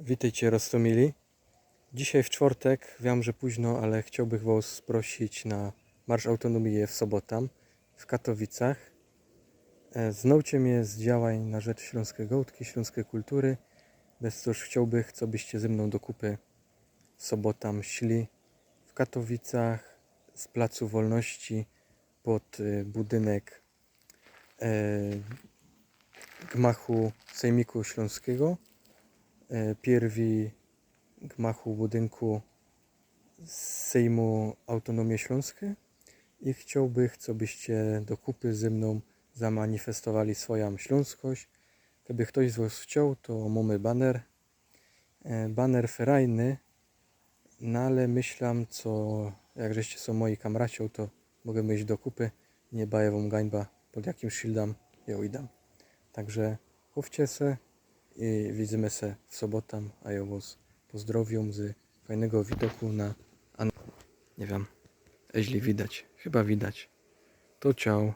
Witajcie Rostomili. Dzisiaj w czwartek, wiem, że późno, ale chciałbym Was prosić na Marsz Autonomii w sobotę w Katowicach. E, Znowcie mnie z działań na rzecz śląskiej gołtki, śląskiej kultury. Bez cóż chciałbym, co byście ze mną do kupy w sobotę szli w Katowicach z Placu Wolności pod e, budynek e, gmachu Sejmiku Śląskiego pierwi gmachu budynku Sejmu Autonomii Śląskiej i chciałbym, co byście do kupy ze mną zamanifestowali swoją śląskość. Gdyby ktoś z Was chciał, to mamy baner. E, Baner ferajny, no ale myślę, co jak żeście są moi kamracią, to mogę iść do kupy. Nie baję wam gańba, pod jakim shieldem ją idę. Także chówcie se i widzimy se w sobotę, a ja was pozdrowią z fajnego widoku na... Nie wiem, jeśli widać, chyba widać. To ciao.